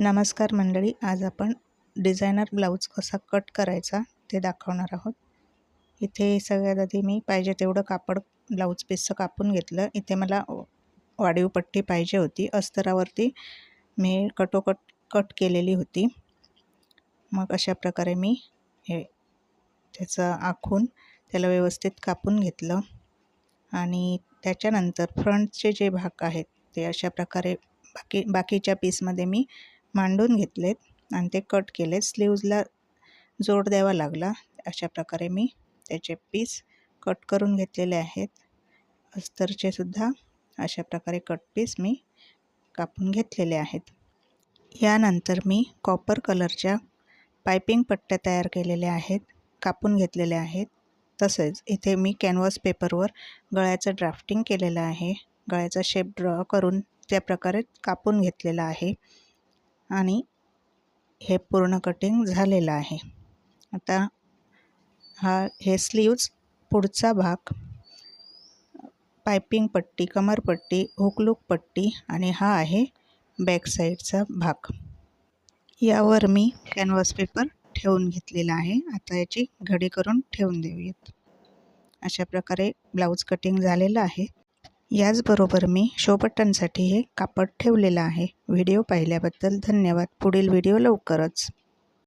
नमस्कार मंडळी आज आपण डिझायनर ब्लाऊज कसा कट करायचा ते दाखवणार आहोत. इथे सगळ्यात आधी मी पाहिजे तेवढं कापड ब्लाऊज पीसचं कापून घेतलं. इथे मला वाढीव पट्टी पाहिजे होती. अस्तरावरती मी कटोकट कट केलेली होती. मग अशा प्रकारे मी हे त्याचं आखून त्याला व्यवस्थित कापून घेतलं. आणि त्याच्यानंतर फ्रंटचे जे भाग आहेत ते अशा प्रकारे बाकी बाकीच्या पीसमध्ये मी मांडून घेतलेत आणि ते कट केलेत. स्लीव्जला जोड द्यावा लागला. अशा प्रकारे मी त्याचे पीस कट करून घेतलेले आहेत. अस्तरचे सुद्धा अशा प्रकारे कट पीस मी कापून घेतलेले आहेत. यानंतर मी कॉपर कलरच्या पायपिंग पट्ट्या तयार केलेल्या आहेत कापून घेतलेल्या आहेत. तसेच इथे मी कॅनव्हास पेपरवर गळ्याचं ड्राफ्टिंग केलेलं आहे. गळ्याचा शेप ड्रॉ करून त्या प्रकारे कापून घेतलेला आहे. आणि हे पूर्ण कटिंग झालेलं आहे. आता हा हे स्लीव्ज पुढचा भाग पायपिंग पट्टी कमरपट्टी हुकलूक पट्टी आणि हा आहे बॅक साईडचा भाग. यावर मी कॅनव्हास पेपर ठेवून घेतलेला आहे. आता याची घडी करून ठेवून देऊयात. अशा प्रकारे ब्लाऊज कटिंग झालेलं आहे. याचबरोबर मी शोपट्ट्यांसाठी हे कापड ठेवलेलं आहे. व्हिडिओ पाहिल्याबद्दल धन्यवाद. पुढील व्हिडिओ लवकरच.